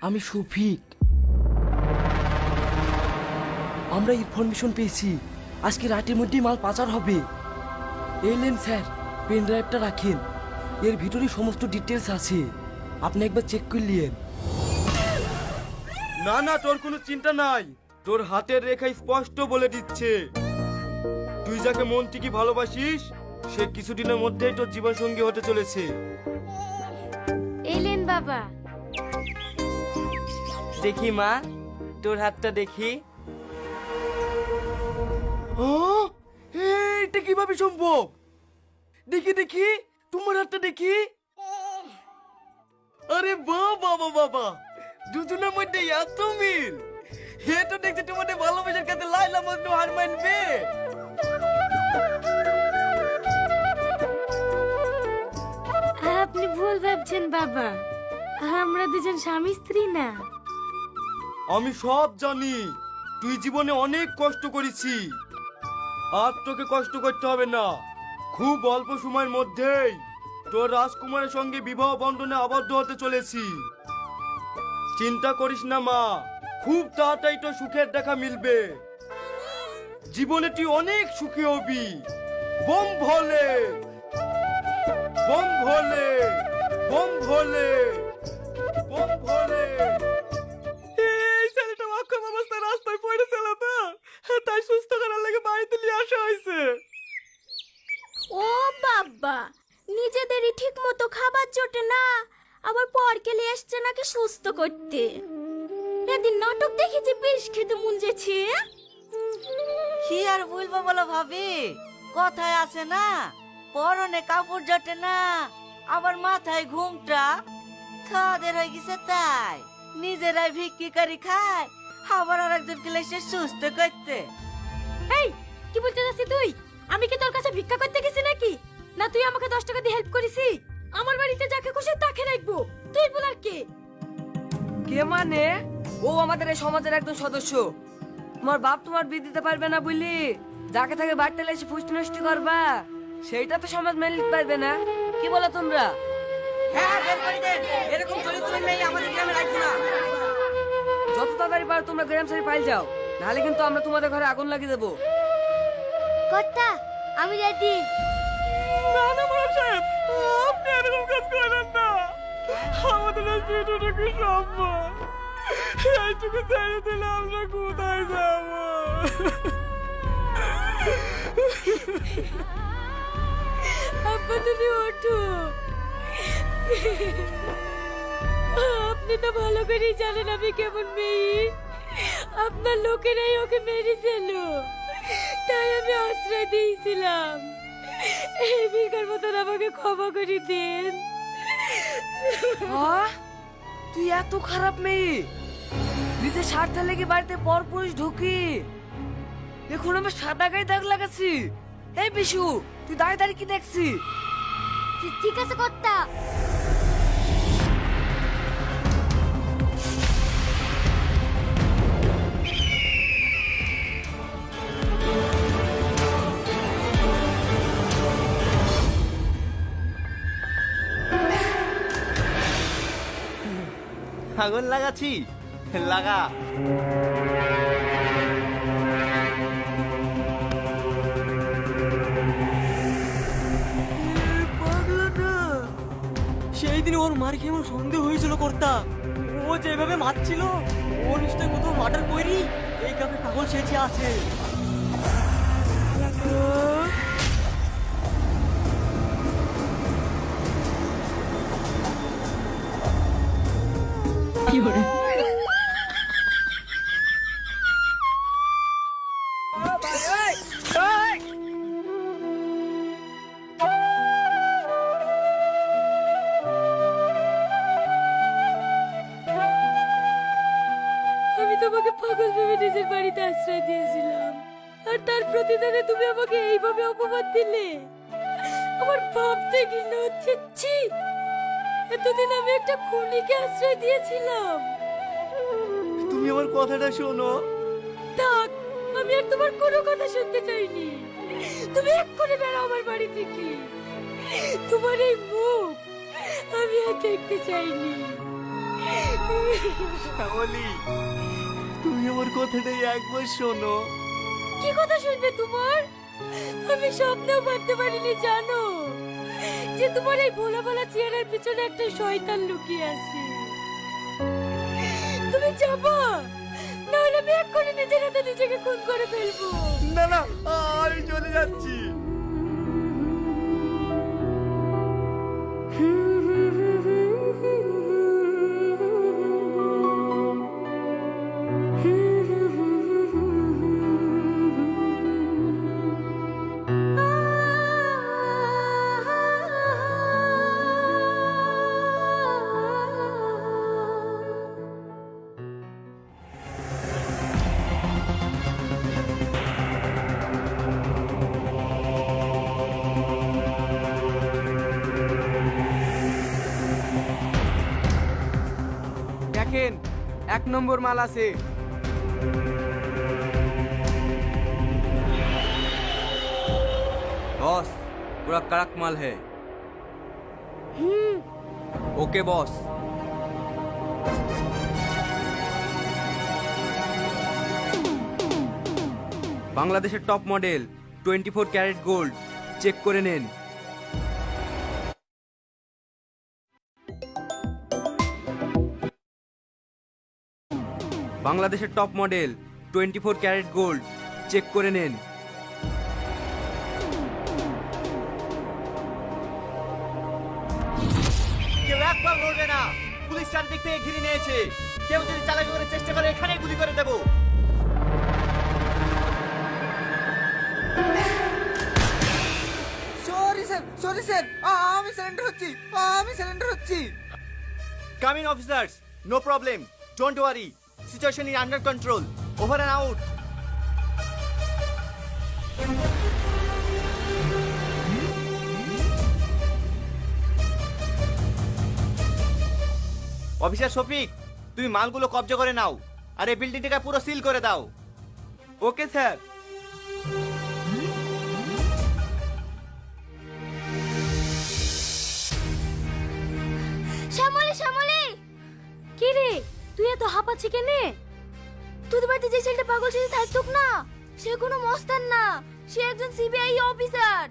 আমি শফিক আমরা ইনফরমেশন পেয়েছি। আজকে রাতের মধ্যেই মাল পাচার হবে। এলেন স্যার পেন ড্রাইভটা রাখেন। এর ভিতরে সমস্ত ডিটেলস আছে। আপনি একবার চেক করলেন না না তোর কোনো চিন্তা নাই। তোর হাতের রেখা স্পষ্ট বলে দিচ্ছে। তুই যাকে মন থেকে ভালোবাসিস সে কিছুদিনের মধ্যেই তোর জীবন সঙ্গী হতে চলেছে। এলেন বাবা। দেখি, মা। তোর হাতটা দেখি। এটা কীভাবে সম্ভব? দেখি দেখি। তোমার হাতটা দেখি। আরে বাবা বাবা দুজনের মধ্যে এত মিল। হে তো দেখতে তোমাদের ভালোবাসার কাছে লাইলা মজনু হার মানবে। আপনি ভুল ভাবছেন, বাবা। আমরা দুজন স্বামী স্ত্রী না। আমি সব জানি। তুই জীবনে অনেক কষ্ট করেছি। আর তোকে কষ্ট করতে হবে না। খুব অল্প সময়ের মধ্যেই তোর রাজকুমারের সঙ্গে বিবাহ বন্ধনে আবদ্ধ হতে চলেছি। চিন্তা করিস না, মা। খুব তাড়াতাড়ি তোর সুখের দেখা মিলবে। জীবনে তুই অনেক সুখী হবি। বোম ভোলে। বোম ভোলে। বোম ভোলে। মতো খাবার জোটে না। আবার পরকে নিয়ে এসছে নাকি সুস্থ করতে। এদিন নাটক দেখেছি বেশ খেতে মুঞ্জেছে কি আর বলব বলো ভাবি? কথায় আছে না পরনে কাপড় জটে না আবার মাথায় ঘুমটা। তাদের হয়ে গেছে তাই নিজেরাই ভিক্ষি করে খায় আবার আর একজন গেলে সে সুস্থ করতে। এই কি বলতে যাচ্ছি তুই? আমি কি তোর কাছে ভিক্ষা করতে গেছি নাকি? না তুই আমাকে দশ টাকা দিয়ে হেল্প করিসি আমার বাড়িতে যাকে খুশি তাকে রাখব। তুই বলার কে? কে মানে? ও আমাদের এই সমাজের একজন সদস্য। তোমার বাপ তোমার বিয়ে দিতে পারবে না বুঝলি? যাকে থাকে বাড়িতে এসে ফুষ্টি নষ্টি করবা। সেইটা তো সমাজ মেনে নিতে পারবে না। কি বলো তোমরা? এরকম চরিত্র নেই আমাদের গ্রামে রাখব না। যত তাড়াতাড়ি পারো তোমরা গ্রাম সাইড পাইল যাও। নাহলে কিন্তু আমরা তোমাদের ঘরে আগুন লাগিয়ে দেবো। কর্তা আমি রেডি এইটুকু ছেড়ে দিলে আমরা কোথায় যাব? আব্বা তুমি ওঠো। আপনি তো ভালো করেই জানেন আমি কেমন মেয়ে। আপনার লোকেরাই ওকে মেরেছিল তাই আমি আশ্রয় দিয়েছিলাম। এই ভিকার মতন আমাকে ক্ষমা করে দেন। আহ? তুই এত খারাপ মেয়ে। নিজের স্বার্থে লেগে বাড়িতে পর পুরুষ ঢুকি। এখন আমার সাদা গায়ে দাগ লাগাচ্ছি। এই বিশু তুই দাঁড়িয়ে দাঁড়িয়ে কি দেখছি? ঠিক আছে কর্তা। আগুন লাগাচ্ছি লাগা। সেই দিন ওর মার খেয়ে আমার সন্দেহ হয়েছিল কর্তা। ও যেভাবে মারছিল ও নিশ্চয় কোথাও মার্ডার করি এই কাপে পাগল সেজে আছে। আমি আশ্রয় দিয়েছিলাম। আর তার প্রতিদানে তুমি আমাকে এইভাবে অপবাদ দিলে। আমার ভাবতে ঘৃণা হচ্ছে ছি! এতদিন আমি একটা খুনিকে আশ্রয় দিয়েছিলাম। তুমি আমার কথাটা শোনো। থাক আমি আর তোমার কোনো কথা শুনতে চাইনি। তুমি এক্ষুনি বেরো আমার বাড়ি থেকে। তোমার এই মুখ আমি আর দেখতে চাইনি। শ্যামলি আমার কথাটাই একবার শোনো। কি কথা শুনবে তোমার? আমি স্বপ্নেও ভাবতে পারিনি, জানো? যে তোমার এই ভোলা ভোলা চেহারার পিছনে একটা শয়তান লুকিয়ে আছে। তুমি যাব? নাহলে আমি এক্ষুনি নিজের হাতে এক নম্বর মাল আছে बॉस पूरा कड़क माल है ओके बॉस বাংলাদেশের top model twenty four carat gold check করে নেন বাংলাদেশের top model twenty four carat gold check করে নেন। কেউ একবার লড়বে না। পুলিশ চারদিক থেকে ঘিরে নিয়েছে। কেউ যদি চালাকি করার চেষ্টা করে এখানেই গুলি করে দেবো। সরি স্যার সরি স্যার আমি সিলিন্ডার হচ্ছি। আমি সিলিন্ডার হচ্ছি। Coming officers no problem don't worry situation is under control over and out officer Shafiq তুমি মালগুলো কবজা করে নাও আর এই বিল্ডিংটাকে পুরো সিল করে দাও। Okay sir Shyamoli Shyamoli! কি রে? তুই এত হাঁপাচ্ছি কেনে? তোদের বাড়িতে যে ছেলেটা পাগল ছেলে থাকতুক না, সে কোনো মস্তান না, সে একজন সিবিআই অফিসার